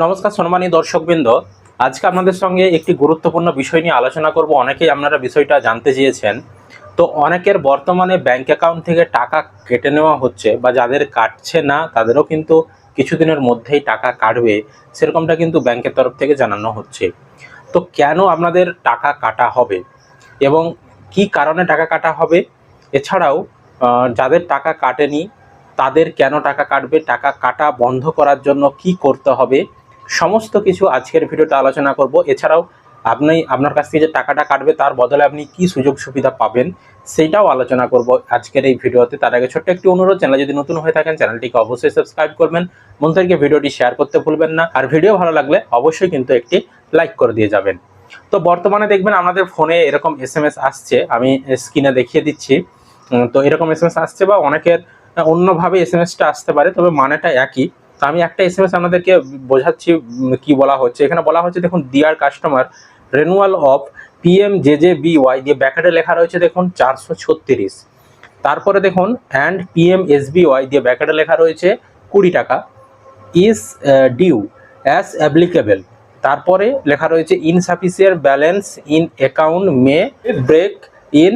নমস্কার সম্মানী দর্শকবৃন্দ। আজকে আপনাদের সঙ্গে একটি গুরুত্বপূর্ণ বিষয় নিয়ে আলোচনা করব। অনেকেই আপনারা বিষয়টা জানতে চেয়েছেন। তো অনেকের বর্তমানে ব্যাংক অ্যাকাউন্ট থেকে টাকা কেটে নেওয়া হচ্ছে বা যাদের কাটছে না, তাদেরও কিন্তু কিছুদিনের মধ্যেই টাকা কাটবে। সেরকমটা কিন্তু ব্যাংকের তরফ থেকে জানানো হচ্ছে। তো কেন আপনাদের টাকা কাটা হবে এবং কি কারণে টাকা কাটা হবে? এছাড়াও যাদের টাকা কাটেনি, তাদের কেন টাকা কাটবে? টাকা কাটা বন্ধ করার জন্য কি করতে হবে? সমস্ত কিছু আজকের ভিডিওতে আলোচনা করব। এছাড়াও আপনি আপনার কাছ থেকে যে টাকাটা কাটবে, তার বদলে আপনি কি সুযোগ সুবিধা পাবেন সেইটাও আলোচনা করব আজকের এই ভিডিওতে। তার আগে ছোট্ট একটি অনুরোধ, চ্যানেল যদি নতুন হয়ে থাকেন, চ্যানেলটিকে অবশ্যই সাবস্ক্রাইব করবেন। বন্ধুদেরকে ভিডিওটি শেয়ার করতে ভুলবেন না। আর ভিডিও ভালো লাগলে অবশ্যই কিন্তু একটি লাইক করে দিয়ে যাবেন। তো বর্তমানে দেখবেন আমাদের ফোনে এরকম এস আসছে, আমি স্ক্রিনে দেখিয়ে দিচ্ছি। তো এরকম এস এম এস আসছে বা অনেকের অন্যভাবে এস আসতে পারে, তবে মানেটা একই। তো আমি একটা এস এম এস আপনাদেরকে বোঝাচ্ছি কি বলা হচ্ছে। এখানে বলা হচ্ছে, দেখুন dear customer renewal of PM J J B Y দিয়ে ব্যাকেটে লেখা রয়েছে, দেখুন, চারশো ছত্রিশ। তারপরে দেখুন and PM S B Y দিয়ে ব্যাকেটে লেখা রয়েছে, কুড়ি টাকা। ইজ ডিউ অ্যাজ অ্যাপ্লিকেবল তারপরে লেখা রয়েছে insufficient balance in account may break in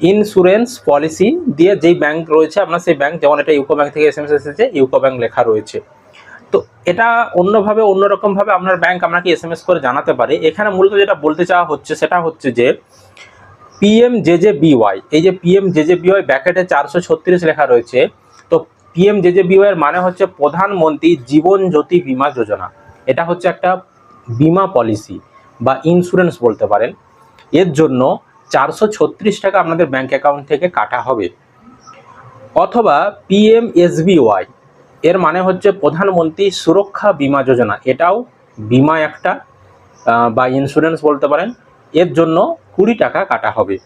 insurance policy দিয়ে যেই ব্যাংক রয়েছে, আপনার সেই ব্যাংক যেমন এটা ইউকো ব্যাংক থেকে এস এম এস এসেছে, ইউকো ব্যাংক লেখা রয়েছে। তো এটা অন্যভাবে, অন্যরকমভাবে আপনার ব্যাংক আপনাকে এস এম এস করে জানাতে পারে। এখানে মূলত যেটা বলতে চাওয়া হচ্ছে, সেটা হচ্ছে যে পিএম জে জে বিওয়াই এই যে PM J J B Y ব্যাকেটে চারশো ছত্রিশ লেখা রয়েছে। তো পিএম জে জে বিওয়াই এর মানে হচ্ছে প্রধানমন্ত্রী জীবন জ্যোতি বিমা যোজনা। এটা হচ্ছে একটা বিমা পলিসি বা ইন্স্যুরেন্স বলতে পারেন। এর জন্য চারশো ছত্রিশ টাকা আপনাদের ব্যাংক অ্যাকাউন্ট থেকে কাটা হবে। অথবা পিএম এসবিওয়াই এর মানে হচ্ছে প্রধানমন্ত্রী সুরক্ষা বীমা যোজনা। এটাও বীমা একটা বা ইন্স্যুরেন্স বলতে পারেন। এর জন্য কুড়ি টাকা কাটা হবে।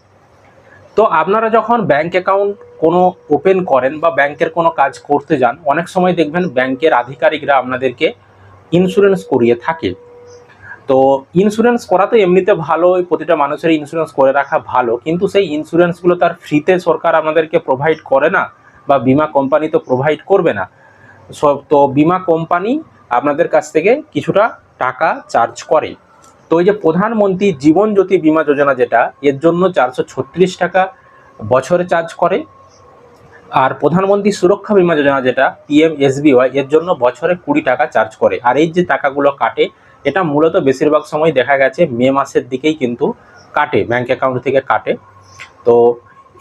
তো আপনারা যখন ব্যাংক অ্যাকাউন্ট কোনো ওপেন করেন বা ব্যাংকের কোনো কাজ করতে যান, অনেক সময় দেখবেন ব্যাংকের আধিকারিকরা আপনাদেরকে ইন্স্যুরেন্স করিয়ে থাকে। তো ইন্স্যুরেন্স করা তো এমনিতে ভালো প্রতিটা মানুষের ইন্স্যুরেন্স করে রাখা ভালো, কিন্তু সেই ইন্স্যুরেন্সগুলো তার ফ্রিতে সরকার আমাদেরকে প্রোভাইড করে না, বা বীমা কোম্পানি তো প্রোভাইড করবে না। সব তো বিমা কোম্পানি আপনাদের কাছ থেকে কিছুটা টাকা চার্জ করে। তো এই যে প্রধানমন্ত্রী জীবন জ্যোতি বীমা যোজনা যেটা, এর জন্য চারশো ছত্রিশ টাকা বছরে চার্জ করে। আর প্রধানমন্ত্রী সুরক্ষা বিমা যোজনা যেটা পিএম এসবিওয়াই এর জন্য বছরে কুড়ি টাকা চার্জ করে। আর এই যে টাকাগুলো কাটে, এটা মূলত বেশিরভাগ সময় দেখা গেছে মে মাসের দিকেই কিন্তু কাটে ব্যাংক অ্যাকাউন্ট থেকে কাটে। তো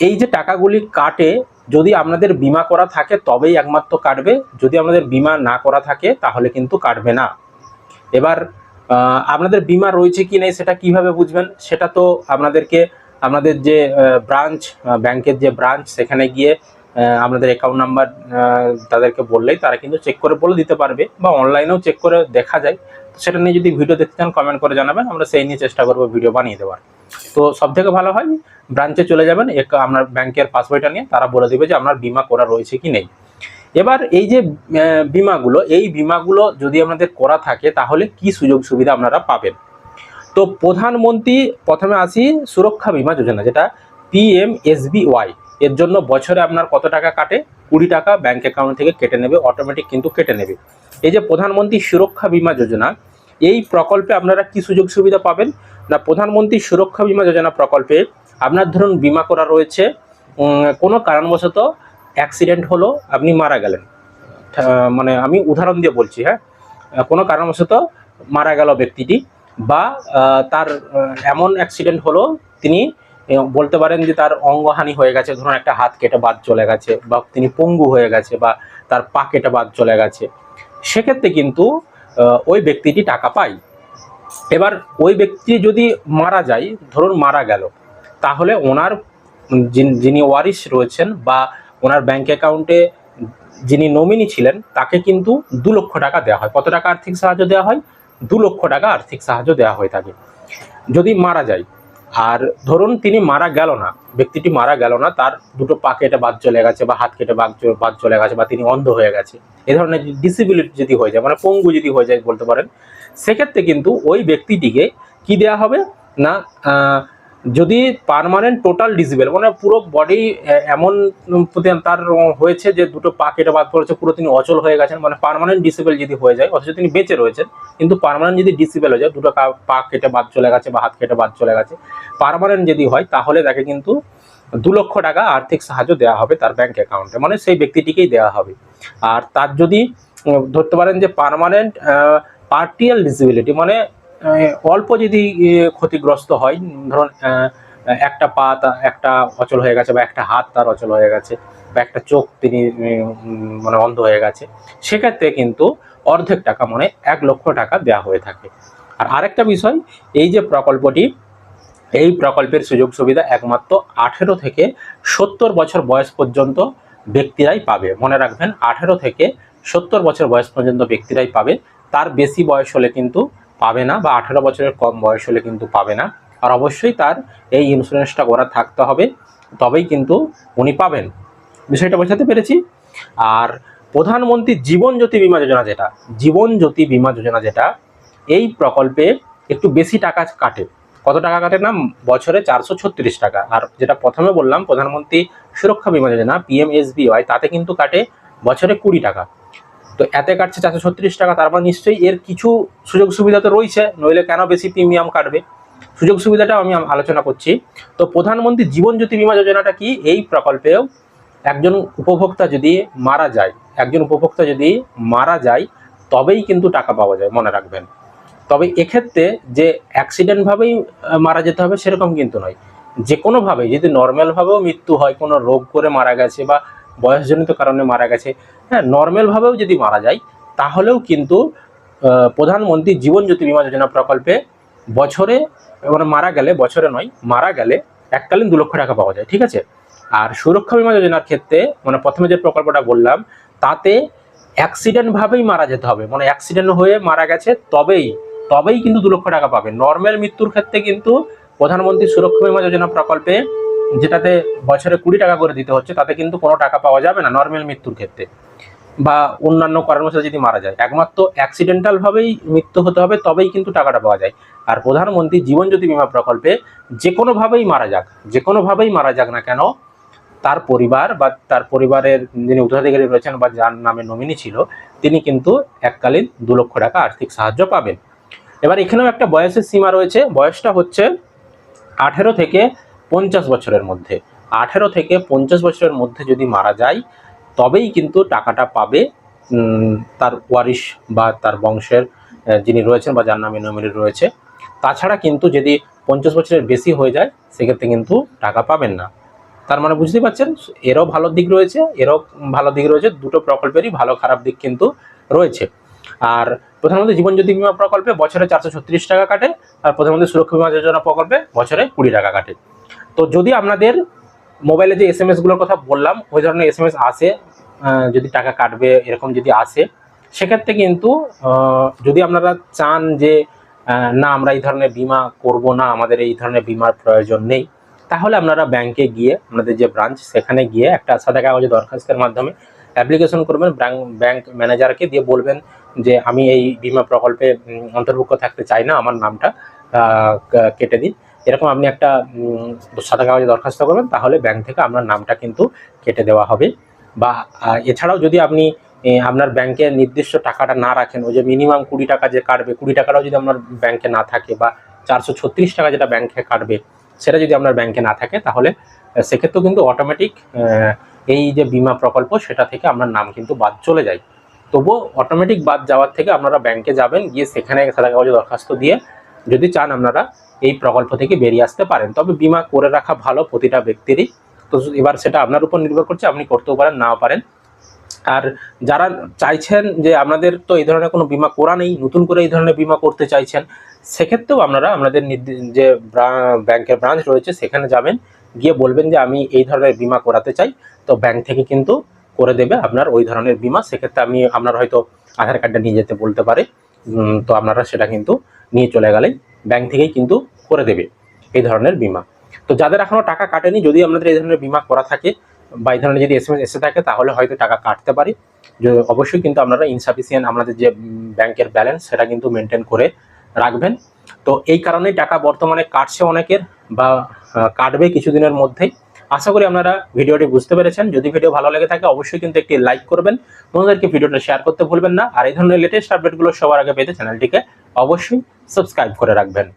এই যে টাকাগুলি কাটে যদি আপনাদের বিমা করা থাকে, তবেই একমাত্র কাটবে। যদি আপনাদের বিমা না করা থাকে, তাহলে কিন্তু কাটবে না। এবার আপনাদের বিমা রয়েছে কি নেই, সেটা কীভাবে বুঝবেন? সেটা তো আপনাদেরকে, আপনাদের যে ব্রাঞ্চ ব্যাংকের যে ব্রাঞ্চ সেখানে গিয়ে আপনাদের অ্যাকাউন্ট নাম্বার তাদেরকে বললেই তারা কিন্তু চেক করে বলে দিতে পারবে বা অনলাইনেও চেক করে দেখা যায়। সেটা নিয়ে যদি ভিডিও দেখতে চান কমেন্ট করে জানাবেন। আমরা সেই নিয়ে চেষ্টা করব ভিডিও বানিয়ে দেওয়ার। তো সব থেকে ভালো হয় ব্রাঞ্চে চলে যাবেন, এক আপনার ব্যাংকের পাসবইটা নিয়ে তারা বলে দেবে যে আপনার বিমা করা রয়েছে কি নেই। এবার এই যে বিমাগুলো, এই বিমাগুলো যদি আপনাদের করা থাকে, তাহলে কি সুযোগ সুবিধা আপনারা পাবেন? তো প্রধানমন্ত্রী, প্রথমে আসি সুরক্ষা বিমা যোজনা, যেটা পিএম এসবিওয়াই এর জন্য বছরে আপনার কত টাকা কাটে? কুড়ি টাকা ব্যাংক অ্যাকাউন্ট থেকে কেটে নেবে, অটোমেটিক কিন্তু কেটে নেবে। এই যে প্রধানমন্ত্রী সুরক্ষা বিমা যোজনা, এই প্রকল্পে আপনারা কি সুযোগ সুবিধা পাবেন? না প্রধানমন্ত্রী সুরক্ষা বীমা যোজনা প্রকল্পে আপনার ধরুন বিমা করা রয়েছে কোনো কারণবশত অ্যাক্সিডেন্ট হলো, আপনি মারা গেলেন। মানে আমি উদাহরণ দিয়ে বলছি হ্যাঁ? কোনো কারণবশত মারা গেল ব্যক্তিটি বা তার এমন অ্যাক্সিডেন্ট হলো, তিনি বলতে পারেন যে তার অঙ্গহানি হয়ে গেছে, ধরুন একটা হাত কেটে বাদ চলে গেছে বা তিনি পঙ্গু হয়ে গেছে বা তার পা কেটে বাদ চলে গেছে। সেক্ষেত্রে কিন্তু ওই ব্যক্তিটি টাকা পায়। এবার ওই ব্যক্তি যদি মারা যায়, ধরুন মারা গেল, তাহলে ওনার যিনি- ওয়ারিশ রয়েছেন বা ওনার ব্যাংক অ্যাকাউন্টে যিনি নমিনি ছিলেন, তাকে কিন্তু দু লক্ষ টাকা দেওয়া হয়। কত টাকা আর্থিক সাহায্য দেওয়া হয়? দু লক্ষ টাকা আর্থিক সাহায্য দেওয়া হয়ে থাকে। যদি মারা যায় আর ধরুন তিনি মারা গেল না, ব্যক্তিটি মারা গেল না, তার দুটো পা কেটে বাদ চলে গেছে বা হাত কেটে বাদ বাদ চলে গেছে বা তিনি অন্ধ হয়ে গেছে। এ ধরনের ডিসিবিলিটি যদি হয়ে যায় মানে পঙ্গু যদি হয়ে যায় বলতে পারেন, সেক্ষেত্রে কিন্তু ওই ব্যক্তিটিকে কি দেয়া হবে না যদি পার্মানেন্ট টোটাল ডিসেবল মানে পুরো বডি এমন তার হয়েছে যে দুটো পা কেটে বাদ পড়েছে, পুরো তিনি অচল হয়ে গেছেন মানে পারমানেন্ট ডিসেবল যদি হয়ে যায়, অথচ তিনি বেঁচে রয়েছেন, কিন্তু পারমানেন্ট যদি ডিসেবল হয়ে যায়, দুটো পা কেটে বাদ চলে গেছে বা হাত কেটে বাদ চলে গেছে পারমানেন্ট যদি হয়, তাহলে তাকে কিন্তু দু লক্ষ টাকা আর্থিক সাহায্য দেওয়া হবে তার ব্যাংক অ্যাকাউন্টে মানে সেই ব্যক্তিটিকেই দেওয়া হবে। আর তার যদি ধরতে পারেন যে পার্মানেন্ট পার্টিয়াল ডিসেবিলিটি মানে অল্প যদি ক্ষতিগ্রস্ত হয়, ধরুন একটা পা একটা অচল হয়ে গেছে বা একটা হাত তার অচল হয়ে গেছে বা একটা চোখ তিনি মানে অন্ধ হয়ে গেছে, সেক্ষেত্রে কিন্তু অর্ধেক টাকা মানে এক লক্ষ টাকা দেওয়া হয়ে থাকে। আর আরেকটা বিষয়, এই যে প্রকল্পটি, এই প্রকল্পের সুযোগ সুবিধা একমাত্র আঠেরো থেকে সত্তর বছর বয়স পর্যন্ত ব্যক্তিরাই পাবে। মনে রাখবেন, আঠেরো থেকে সত্তর বছর বয়স পর্যন্ত ব্যক্তিরাই পাবে। তার বেশি বয়স হলে কিন্তু পাবে না বা আঠেরো বছরের কম বয়স হলে কিন্তু পাবে না। আর অবশ্যই তার এই ইন্স্যুরেন্সটা করা থাকতে হবে, তবেই কিন্তু উনি পাবেন। বিষয়টা বোঝাতে পেরেছি? আর প্রধানমন্ত্রী জীবন জ্যোতি বিমা যোজনা যেটা, জীবন জ্যোতি বিমা যোজনা যেটা, এই প্রকল্পে একটু বেশি টাকা কাটে। কত টাকা কাটে না? বছরে চারশো ছত্রিশ টাকা। আর যেটা প্রথমে বললাম, প্রধানমন্ত্রী সুরক্ষা বিমা যোজনা পিএমএসবিওয়াই তাতে কিন্তু কাটে বছরে কুড়ি টাকা। তো এতে কাটছে চারশো ছত্রিশ টাকা, তারপর নিশ্চয়ই এর কিছু সুযোগ সুবিধা তো রয়েছে, নইলে কেন বেশি প্রিমিয়াম কাটবে? সুযোগ সুবিধাটা আমি আলোচনা করছি। তো প্রধানমন্ত্রী জীবন জ্যোতি বিমা যোজনাটা কি? এই প্রকল্পেও একজন উপভোক্তা যদি মারা যায়, একজন উপভোক্তা যদি মারা যায়, তবেই কিন্তু টাকা পাওয়া যায়, মনে রাখবেন। তবে এক্ষেত্রে যে অ্যাক্সিডেন্টভাবেই মারা যেতে হবে সেরকম কিন্তু নয়। যে কোনোভাবে যদি নর্মালভাবেও মৃত্যু হয়, কোনো রোগ করে মারা গেছে বা বয়সজনিত কারণে মারা গেছে। হ্যাঁ নর্মালভাবেও যদি মারা যায়, তাহলেও কিন্তু প্রধানমন্ত্রী জীবন জ্যোতি বিমা যোজনা প্রকল্পে বছরে মানে মারা গেলে, বছরে নয়, মারা গেলে এককালীন দু লক্ষ টাকা পাওয়া যায়, ঠিক আছে? আর সুরক্ষা বিমা যোজনার ক্ষেত্রে মানে প্রথমে যে প্রকল্পটা বললাম, তাতে অ্যাক্সিডেন্টভাবেই মারা যেতে হবে। মানে অ্যাক্সিডেন্ট হয়ে মারা গেছে, তবেই তবেই কিন্তু দু লক্ষ টাকা পাবে। নর্মাল মৃত্যুর ক্ষেত্রে কিন্তু প্রধানমন্ত্রী সুরক্ষা বিমা যোজনা প্রকল্পে যেটাতে বছরে কুড়ি টাকা করে দিতে হচ্ছে, তাতে কিন্তু কোনো টাকা পাওয়া যাবে না নর্মাল মৃত্যুর ক্ষেত্রে। বা অন্যান্য কারণবশত যদি মারা যায়, একমাত্র অ্যাক্সিডেন্টালভাবেই মৃত্যু হতে হবে, তবেই কিন্তু টাকাটা পাওয়া যায়। আর প্রধানমন্ত্রী জীবনজ্যোতি বিমা প্রকল্পে যে কোনোভাবেই মারা যাক, যে কোনোভাবেই মারা যাক না কেন, তার পরিবার বা তার পরিবারের যিনি উত্তরাধিকারী রয়েছেন বা যার নামে নমিনি ছিল, তিনি কিন্তু এককালীন দু লক্ষ টাকা আর্থিক সাহায্য পাবেন। এবার এখানেও একটা বয়সের সীমা রয়েছে, বয়সটা হচ্ছে আঠেরো থেকে পঞ্চাশ বছরের মধ্যে। আঠেরো থেকে পঞ্চাশ বছরের মধ্যে যদি মারা যায়, তবেই কিন্তু টাকাটা পাবে তার ওয়ারিশ বা তার বংশের যিনি রয়েছেন বা যার নামে নমিনি রয়েছে। তাছাড়া কিন্তু যদি পঞ্চাশ বছরের বেশি হয়ে যায়, সেক্ষেত্রে কিন্তু টাকা পাবেন না। তার মানে বুঝতেই পারছেন? এরও ভালো দিক রয়েছে, এরও ভালো দিক রয়েছে, দুটো প্রকল্পেরই ভালো খারাপ দিক কিন্তু রয়েছে। আর প্রধানমন্ত্রী জীবন জ্যোতি বিমা প্রকল্পে বছরে চারশো ছত্রিশ টাকা কাটে, আর প্রধানমন্ত্রী সুরক্ষা বিমা যোজনা প্রকল্পে বছরে কুড়ি টাকা কাটে। তো যদি আপনাদের মোবাইলে যে এস এম এসগুলোর কথা বললাম, ওই ধরনের এস এম এস আসে যদি টাকা কাটবে, এরকম যদি আসে, সেক্ষেত্রে কিন্তু যদি আপনারা চান যে না, আমরা এই ধরনের বিমা করব না, আমাদের এই ধরনের বিমার প্রয়োজন নেই, তাহলে আপনারা ব্যাংকে গিয়ে, আপনাদের যে ব্রাঞ্চ সেখানে গিয়ে একটা সাদা কাগজে দরখাস্তের মাধ্যমে অ্যাপ্লিকেশন করবেন ব্যাংক ম্যানেজারকে দিয়ে বলবেন যে, আমি এই বিমা প্রকল্পে অন্তর্ভুক্ত থাকতে চাই না, আমার নামটা কেটে দিন। এরকম আপনি একটা সাদা কাগজে দরখাস্ত করবেন, তাহলে ব্যাংক থেকে আপনার নামটা কিন্তু কেটে দেওয়া হবে। বা এছাড়াও যদি আপনি আপনার ব্যাংকে নির্দিষ্ট টাকাটা না রাখেন, ওই যে মিনিমাম কুড়ি টাকা যে কাটবে, কুড়ি টাকাটাও যদি আপনার ব্যাংকে না থাকে বা চারশো ছত্রিশ টাকা যেটা ব্যাংকে কাটবে, সেটা যদি আপনার ব্যাংকে না থাকে, তাহলে সেক্ষেত্রেও কিন্তু অটোমেটিক এই যে বিমা প্রকল্প, সেটা থেকে আপনার নাম কিন্তু বাদ চলে যায়। তবুও অটোমেটিক বাদ যাওয়ার থেকে আপনারা ব্যাংকে যাবেন, গিয়ে সেখানে সাদা কাগজে দরখাস্ত দিয়ে যদি চান আপনারা এই প্রকল্প থেকে বেরিয়ে আসতে পারেন। তবে বিমা করে রাখা ভালো প্রতিটা ব্যক্তিরই। তো এবার সেটা আপনার উপর নির্ভর করছে, আপনি করতেও পারেন, নাও পারেন। আর যারা চাইছেন যে আপনাদের তো এই ধরনের কোনো বিমা করা নেই, নতুন করে এই ধরনের বিমা করতে চাইছেন, সেক্ষেত্রেও আপনারা আপনাদের যে ব্যাংকের ব্রাঞ্চ রয়েছে, সেখানে যাবেন, গিয়ে বলবেন যে আমি এই ধরনের বিমা করাতে চাই। তো ব্যাংক থেকে কিন্তু করে দেবে আপনার ওই ধরনের বিমা। সেক্ষেত্রে আমি আপনার হয়তো আধার কার্ডটা নিয়ে যেতে বলতে পারে। তো আপনারা সেটা কিন্তু নিয়ে চলে গেলেই ব্যাংক থেকেই কিন্তু করে দেবে এই ধরনের বিমা। তো যাদের এখনও টাকা কাটেনি, যদি আপনাদের এই ধরনের বিমা করা থাকে বা এই ধরনের যদি এস এসে থাকে, তাহলে হয়তো টাকা কাটতে পারি। অবশ্যই কিন্তু আপনারা ইনসাফিসিয়েন্ট আপনাদের যে ব্যাংকের ব্যালেন্স সেটা কিন্তু মেনটেন করে রাখবেন। তো এই কারণেই টাকা বর্তমানে কাটছে অনেকের বা কাটবে কিছুদিনের মধ্যেই। আশা করি আপনারা ভিডিওটি বুঝতে পেরেছেন। যদি ভিডিও ভালো লেগে থাকে, অবশ্যই কিন্তু একটি লাইক করবেন। বন্ধুদেরকে ভিডিওটা শেয়ার করতে ভুলবেন না। আর এই ধরনের লেটেস্ট আপডেটগুলো সবার আগে পেতে চ্যানেলটিকে অবশ্যই সাবস্ক্রাইব করে রাখবেন।